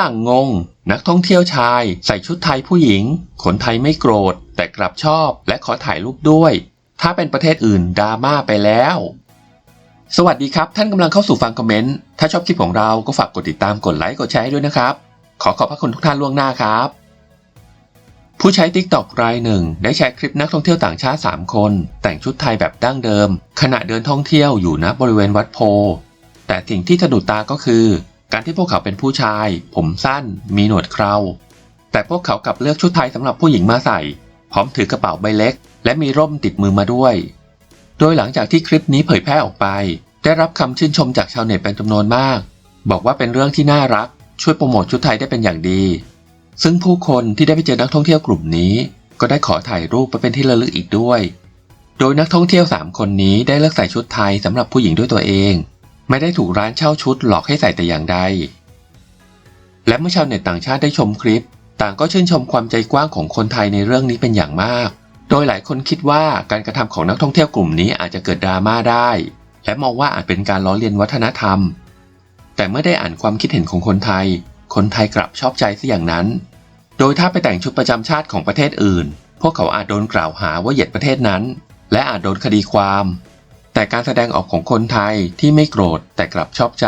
รั่งงง นักท่องเที่ยวชาย ใส่ชุดไทยผู้หญิง คนไทยไม่โกรธ แต่กลับชอบและขอถ่ายรูปด้วย ถ้าเป็นประเทศอื่นดราม่าไปแล้ว สวัสดีครับ ท่านกำลังเข้าสู่ฟังคอมเมนต์ ถ้าชอบคลิปของเราก็ฝากกดติดตามกดไลค์กดแชร์ให้ด้วยนะครับ ขอขอบพระคุณทุกท่านล่วงหน้าครับ ผู้ใช้ TikTok รายหนึ่ง ได้แชร์คลิปนักท่องเที่ยวต่างชาติ 3 คน แต่งชุดไทยแบบดั้งเดิม ขณะเดินท่องเที่ยวอยู่ณบริเวณวัดโพแต่สิ่งที่สะดุดตาก็คือ การที่พวกเขาเป็นผู้ชาย ผมสั้น มีหนวดเครา แต่พวกเขากลับเลือกชุดไทยสำหรับผู้หญิงมาใส่ พร้อมถือกระเป๋าใบเล็ก และมีร่มติดมือมาด้วย โดยหลังจากที่คลิปนี้เผยแพร่ออกไป ได้รับคำชื่นชมจากชาวเน็ตเป็นจำนวนมาก บอกว่าเป็นเรื่องที่น่ารัก ช่วยโปรโมทชุดไทยได้เป็นอย่างดี ซึ่งผู้คนที่ได้ไปเจอนักท่องเที่ยวกลุ่มนี้ ก็ได้ขอถ่ายรูปไปเป็นที่ระลึกอีกด้วย โดยนักท่องเที่ยว 3 คนนี้ได้เลือกใส่ชุดไทยสำหรับผู้หญิงด้วยตัวเอง ไม่ได้ถูกร้านเช่าชุดหลอกให้ใส่แต่อย่างใด และเมื่อชาวเน็ตต่างชาติได้ชมคลิป ต่างก็ชื่นชมความใจกว้างของคนไทยในเรื่องนี้เป็นอย่างมาก โดยหลายคนคิดว่าการกระทำของนักท่องเที่ยวกลุ่มนี้อาจจะเกิดดราม่าได้ และมองว่าอาจเป็นการล้อเลียนวัฒนธรรม แต่เมื่อได้อ่านความคิดเห็นของคนไทย คนไทยกลับชอบใจซะอย่างนั้น โดยถ้าไปแต่งชุดประจำชาติของประเทศอื่น พวกเขาอาจโดนกล่าวหาว่าเหยียดประเทศนั้น และอาจโดนคดีความ แต่การแสดงออกของคนไทยที่ไม่โกรธแต่กลับชอบใจ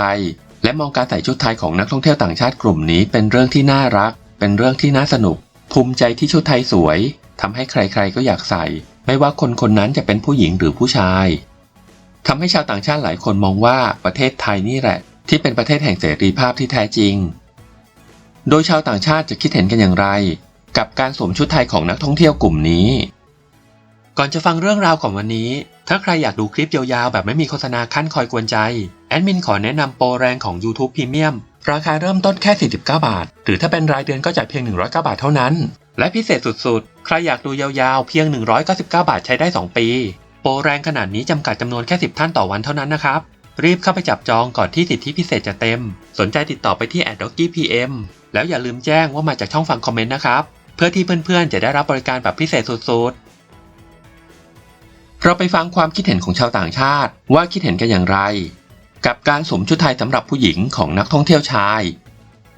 และมองการใส่ชุดไทยของนักท่องเที่ยวต่างชาติกลุ่มนี้เป็นเรื่องที่น่ารัก เป็นเรื่องที่น่าสนุก ภูมิใจที่ชุดไทยสวยทำให้ใครๆก็อยากใส่ ไม่ว่าคนคนนั้นจะเป็นผู้หญิงหรือผู้ชายทำให้ชาวต่างชาติหลายคนมองว่าประเทศไทยนี่แหละ ที่เป็นประเทศแห่งเสรีภาพที่แท้จริง โดยชาวต่างชาติจะคิดเห็นกันอย่างไร กับการสวมชุดไทยของนักท่องเที่ยวกลุ่มนี้ ก่อนจะฟังเรื่องราวของวันนี้ ถ้าใครอยากดูคลิปยาวๆ แบบไม่มีโฆษณาขั้นคอยกวนใจ แอดมินขอแนะนำโปรแรงของ YouTube Premium ราคาเริ่มต้นแค่ 49 บาท หรือถ้าเป็นรายเดือนก็จ่ายเพียง 109 บาทเท่านั้น และพิเศษสุดๆ ใครอยากดูยาวๆ เพียง 199 บาทใช้ได้ 2 ปี โปรแรงขนาดนี้จำกัดจำนวนแค่ 10 ท่านต่อวันเท่านั้นนะครับ รีบเข้าไปจับจองก่อนที่สิทธิพิเศษจะเต็ม สนใจติดต่อไปที่ a d d o g g y PM แล้วอย่าลืมแจ้งว่ามาจากช่องฟังคอมเมนต์นะครับ เพื่อที่เพื่อนๆ จะได้รับบริการแบบพิเศษสุดๆ เราไปฟังความคิดเห็นของชาวต่างชาติว่าคิดเห็นกันอย่างไร กับการสวมชุดไทยสำหรับผู้หญิงของนักท่องเที่ยวชาย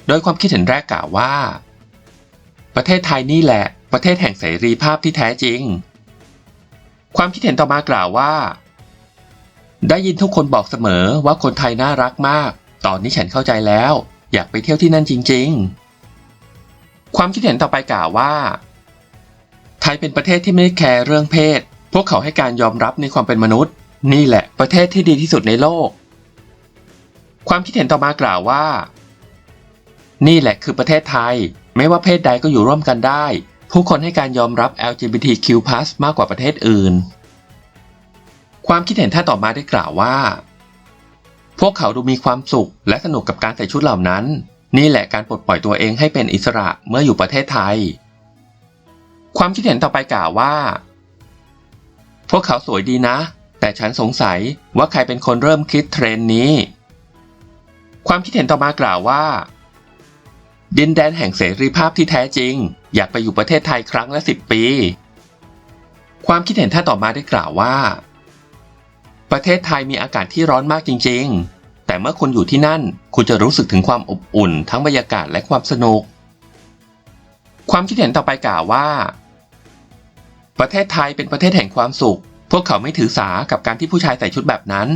โดยความคิดเห็นแรกกล่าวว่า ประเทศไทยนี่แหละ ประเทศแห่งเสรีภาพที่แท้จริง ความคิดเห็นต่อมากล่าวว่า ได้ยินทุกคนบอกเสมอว่าคนไทยน่ารักมาก ตอนนี้ฉันเข้าใจแล้ว อยากไปเที่ยวที่นั่นจริง ๆ ความคิดเห็นต่อไปกล่าวว่า ไทยเป็นประเทศที่ไม่แคร์เรื่องเพศ พวกเขาให้การยอมรับในความเป็นมนุษย์ นี่แหละประเทศที่ดีที่สุดในโลก ความคิดเห็นต่อมากล่าวว่า นี่แหละคือประเทศไทย ไม่ว่าเพศใดก็อยู่ร่วมกันได้ ผู้คนให้การยอมรับ LGBTQ+ มากกว่าประเทศอื่น ความคิดเห็นท่านต่อมาได้กล่าวว่า พวกเขาดูมีความสุข และสนุกกับการใส่ชุดเหล่านั้น นี่แหละการปลดปล่อยตัวเองให้เป็นอิสระเมื่ออยู่ประเทศไทย ความคิดเห็นต่อไปกล่าวว่า พวกเขาสวยดีนะ แต่ฉันสงสัยว่าใครเป็นคนเริ่มคิดเทรนด์นี้ ความคิดเห็นต่อมากล่าวว่า ดินแดนแห่งเสรีภาพที่แท้จริง อยากไปอยู่ประเทศไทยครั้งละสิบปี ความคิดเห็นท่านต่อมาได้กล่าวว่า ประเทศไทยมีอากาศที่ร้อนมากจริง ๆ แต่เมื่อคุณอยู่ที่นั่น คุณจะรู้สึกถึงความอบอุ่น ทั้งบรรยากาศและความสนุก ความคิดเห็นต่อไปกล่าวว่า ประเทศไทยเป็นประเทศแห่งความสุข พวกเขาไม่ถือสากับการที่ผู้ชายใส่ชุดแบบนั้น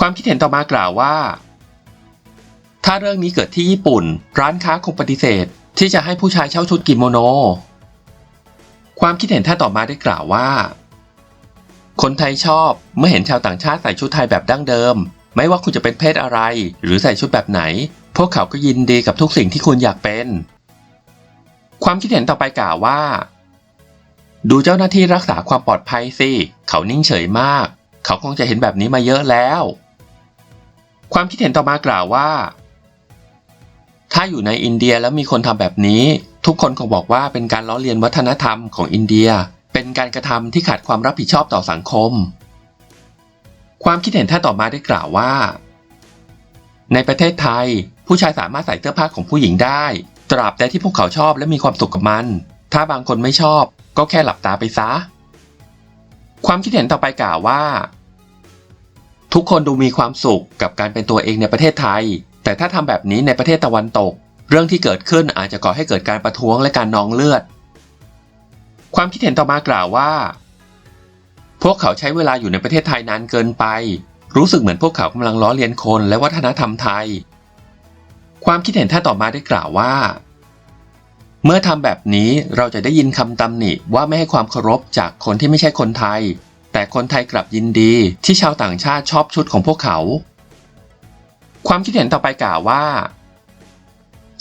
ความคิดเห็นต่อมากล่าวว่า ถ้าเรื่องนี้เกิดที่ญี่ปุ่น ร้านค้าคงปฏิเสธ ที่จะให้ผู้ชายเช่าชุดกิโมโน ความคิดเห็นท่านต่อมาได้กล่าวว่า คนไทยชอบเมื่อเห็นชาวต่างชาติใส่ชุดไทยแบบดั้งเดิม ไม่ว่าคุณจะเป็นเพศอะไร หรือใส่ชุดแบบไหน พวกเขาก็ยินดีกับทุกสิ่งที่คุณอยากเป็น ความคิดเห็นต่อไปกล่าวว่า ดูเจ้าหน้าที่รักษาความปลอดภัยสิ เขานิ่งเฉยมาก เขาคงจะเห็นแบบนี้มาเยอะแล้ว ความคิดเห็นต่อมากล่าวว่า ถ้าอยู่ในอินเดียแล้วมีคนทำแบบนี้ ทุกคนคงบอกว่าเป็นการล้อเลียนวัฒนธรรมของอินเดีย เป็นการกระทำที่ขาดความรับผิดชอบต่อสังคม ความคิดเห็นท่านต่อมาได้กล่าวว่า ในประเทศไทย ผู้ชายสามารถใส่เสื้อผ้าของผู้หญิงได้ ตราบใดที่พวกเขาชอบและมีความสุขกับมัน ถ้าบางคนไม่ชอบ ก็แค่หลับตาไปซะ ความคิดเห็นต่อไปกล่าวว่า ทุกคนดูมีความสุขกับการเป็นตัวเองในประเทศไทย แต่ถ้าทำแบบนี้ในประเทศตะวันตก เรื่องที่เกิดขึ้นอาจจะก่อให้เกิดการประท้วงและการนองเลือด ความคิดเห็นต่อมากล่าวว่า พวกเขาใช้เวลาอยู่ในประเทศไทยนานเกินไป รู้สึกเหมือนพวกเขากำลังล้อเลียนคนและวัฒนธรรมไทย ความคิดเห็นท่านต่อมาได้กล่าวว่า เมื่อทำแบบนี้เราจะได้ยินคำตำหนิว่าไม่ให้ความเคารพจากคนที่ไม่ใช่คนไทย แต่คนไทยกลับยินดีที่ชาวต่างชาติชอบชุดของพวกเขา ความคิดเห็นต่อไปกล่าวว่า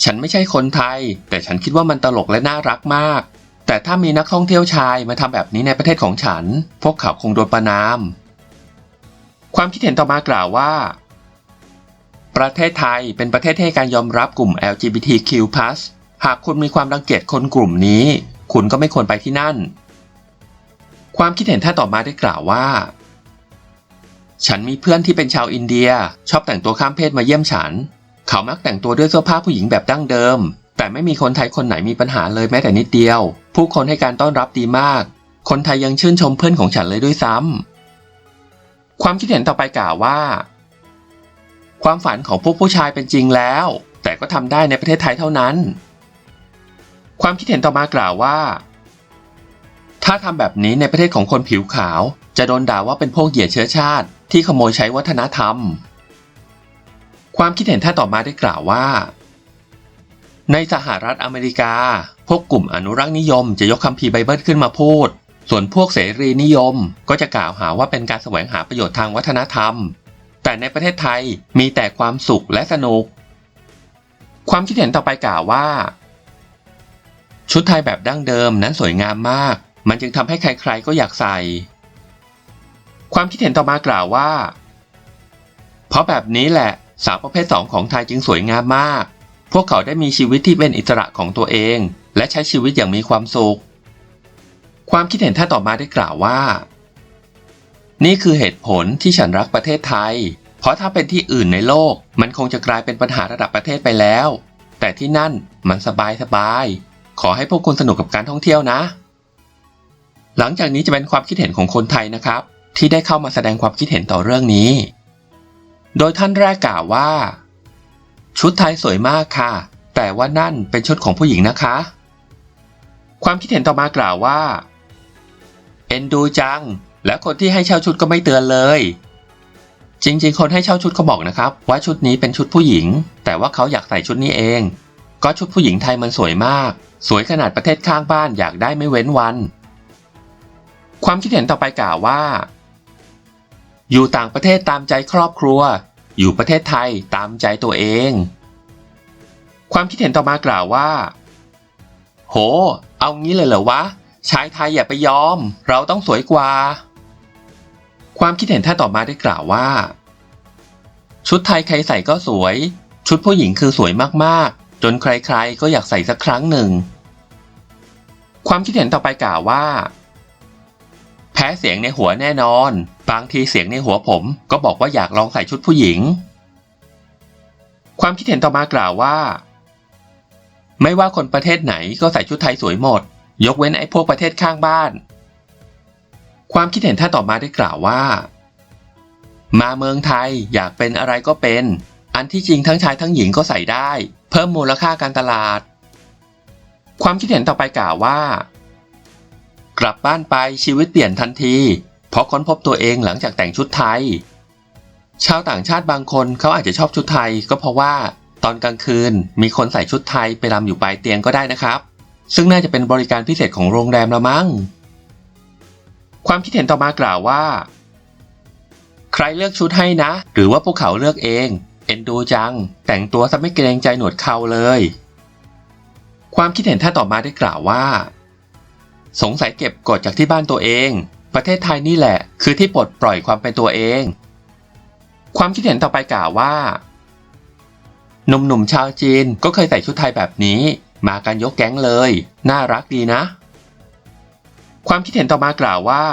ฉันไม่ใช่คนไทย แต่ฉันคิดว่ามันตลกและน่ารักมาก แต่ถ้ามีนักท่องเที่ยวชายมาทำแบบนี้ในประเทศของฉัน พวกเขาคงโดนประนาม ความคิดเห็นต่อมากล่าวว่าประเทศไทยเป็นประเทศที่ให้การยอมรับกลุ่ม LGBTQ+ หากคุณมีความรังเกียจคนกลุ่มนี้ คุณก็ไม่ควรไปที่นั่น ความคิดเห็นท่านต่อมาได้กล่าวว่า ฉันมีเพื่อนที่เป็นชาวอินเดีย ชอบแต่งตัวข้ามเพศมาเยี่ยมฉัน เขามักแต่งตัวด้วยเสื้อผ้าผู้หญิงแบบดั้งเดิม แต่ไม่มีคนไทยคนไหนมีปัญหาเลยแม้แต่นิดเดียว ผู้คนให้การต้อนรับดีมาก คนไทยยังชื่นชมเพื่อนของฉันเลยด้วยซ้ำความคิดเห็นต่อไปกล่าวว่า ความฝันของพวกผู้ชายเป็นจริงแล้ว แต่ก็ทำได้ในประเทศไทยเท่านั้น ความคิดเห็นต่อมากล่าวว่า ถ้าทำแบบนี้ในประเทศของคนผิวขาว จะโดนด่าว่าเป็นพวกเหยียดเชื้อชาติ ที่ขโมยใช้วัฒนธรรม ความคิดเห็นท่านต่อมาได้กล่าวว่า ในสหรัฐอเมริกา พวกกลุ่มอนุรักษ์นิยมจะยกคัมภีร์ไบเบิลขึ้นมาพูด ส่วนพวกเสรีนิยมก็จะกล่าวหาว่าเป็นการแสวงหาประโยชน์ทางวัฒนธรรม แต่ในประเทศไทยมีแต่ความสุขและสนุก ความคิดเห็นต่อไปกล่าวว่า ชุดไทยแบบดั้งเดิมนั้นสวยงามมาก มันจึงทำให้ใครๆก็อยากใส่ ความคิดเห็นต่อมากล่าวว่า เพราะแบบนี้แหละ สาวประเภทสองของไทยจึงสวยงามมาก พวกเขาได้มีชีวิตที่เป็นอิสระของตัวเอง และใช้ชีวิตอย่างมีความสุข ความคิดเห็นท่านต่อมาได้กล่าวว่า นี่คือเหตุผลที่ฉันรักประเทศไทย เพราะถ้าเป็นที่อื่นในโลก มันคงจะกลายเป็นปัญหาระดับประเทศไปแล้ว แต่ที่นั่นมันสบายสบาย ขอให้พวกคุณสนุกกับการท่องเที่ยวนะ หลังจากนี้จะเป็นความคิดเห็นของคนไทยนะครับ ที่ได้เข้ามาแสดงความคิดเห็นต่อเรื่องนี้ โดยท่านแรกกล่าวว่า ชุดไทยสวยมากค่ะ แต่ว่านั่นเป็นชุดของผู้หญิงนะคะ ความคิดเห็นต่อมากล่าวว่า เอ็นดูจัง และคนที่ให้เช่าชุดก็ไม่เตือนเลยจริงๆ คนให้เช่าชุดเขาบอกนะครับ ว่าชุดนี้เป็นชุดผู้หญิง แต่ว่าเขาอยากใส่ชุดนี้เอง ก็ชุดผู้หญิงไทยมันสวยมาก สวยขนาดประเทศข้างบ้านอยากได้ไม่เว้นวัน ความคิดเห็นต่อไปกล่าวว่า อยู่ต่างประเทศตามใจครอบครัว อยู่ประเทศไทยตามใจตัวเอง ความคิดเห็นต่อมากล่าวว่า โห เอางี้เลยเหรอวะชายไทยอย่าไปยอม เราต้องสวยกว่า ความคิดเห็นท่านต่อมาได้กล่าวว่า ชุดไทยใครใส่ก็สวย ชุดผู้หญิงคือสวยมากๆ จนใครๆก็อยากใส่สักครั้งหนึ่ง ความคิดเห็นต่อไปกล่าวว่า แพ้เสียงในหัวแน่นอน บางทีเสียงในหัวผมก็บอกว่าอยากลองใส่ชุดผู้หญิง ความคิดเห็นต่อมากล่าวว่า ไม่ว่าคนประเทศไหนก็ใส่ชุดไทยสวยหมด ยกเว้นไอ้พวกประเทศข้างบ้าน ความคิดเห็นท่านต่อมาได้กล่าวว่า มาเมืองไทยอยากเป็นอะไรก็เป็น อันที่จริงทั้งชายทั้งหญิงก็ใส่ได้ พิ่มมูลค่าการตลาด ความคิดเห็นต่อไปกล่าวว่า กลับบ้านไปชีวิตเปลี่ยนทันที เพราะค้นพบตัวเองหลังจากแต่งชุดไทย ชาวต่างชาติบางคนเขาอาจจะชอบชุดไทย ก็เพราะว่า ตอนกลางคืนมีคนใส่ชุดไทยไปรำอยู่ปลายเตียงก็ได้นะครับ ซึ่งน่าจะเป็นบริการพิเศษของโรงแรมละมั้ง ความคิดเห็นต่อมากล่าวว่า ใครเลือกชุดให้นะ หรือว่าพวกเขาเลือกเอง เอ็นดูจัง แต่งตัวซะไม่เกรงใจหนวดเขาเลย ความคิดเห็นท่านต่อมาได้กล่าวว่า สงสัยเก็บกดจากที่บ้านตัวเอง ประเทศไทยนี่แหละ คือที่ปลดปล่อยความเป็นตัวเอง ความคิดเห็นต่อไปกล่าวว่าหนุ่มๆชาวจีนก็เคยใส่ชุดไทยแบบนี้ มากันยกแก๊งเลย น่ารักดีนะ ความคิดเห็นต่อมากล่าวว่า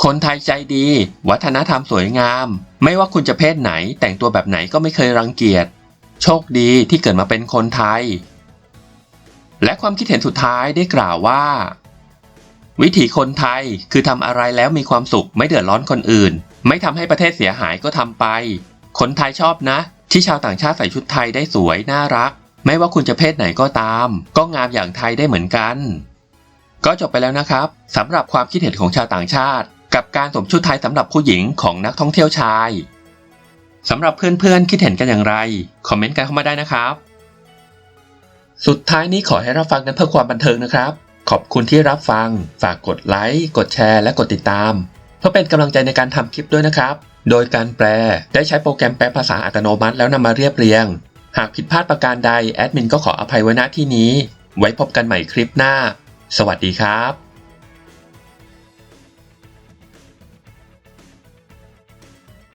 คนไทยใจดี วัฒนธรรมสวยงาม ไม่ว่าคุณจะเพศไหนแต่งตัวแบบไหนก็ไม่เคยรังเกียจ โชคดีที่เกิดมาเป็นคนไทย และความคิดเห็นสุดท้ายได้กล่าวว่า วิถีคนไทยคือทำอะไรแล้วมีความสุขไม่เดือดร้อนคนอื่น ไม่ทำให้ประเทศเสียหายก็ทำไป คนไทยชอบนะ ที่ชาวต่างชาติใส่ชุดไทยได้สวยน่ารัก ไม่ว่าคุณจะเพศไหนก็ตาม ก็งามอย่างไทยได้เหมือนกัน ก็จบไปแล้วนะครับสำหรับความคิดเห็นของชาวต่างชาติ กับการสวมชุดไทยสำหรับผู้หญิงของนักท่องเที่ยวชายสำหรับเพื่อนๆคิดเห็นกันอย่างไร คอมเมนต์กันเข้ามาได้นะครับ สุดท้ายนี้ขอให้รับฟังกันเพื่อความบันเทิงนะครับ ขอบคุณที่รับฟัง ฝากกดไลค์ กดแชร์ และกดติดตาม เพื่อเป็นกำลังใจในการทำคลิปด้วยนะครับ โดยการแปลได้ใช้โปรแกรมแปลภาษาอัตโนมัติแล้วนำมาเรียบเรียง หากผิดพลาดประการใดแอดมินก็ขออภัยไว้ณที่นี้ ไว้พบกันใหม่คลิปหน้า สวัสดีครับ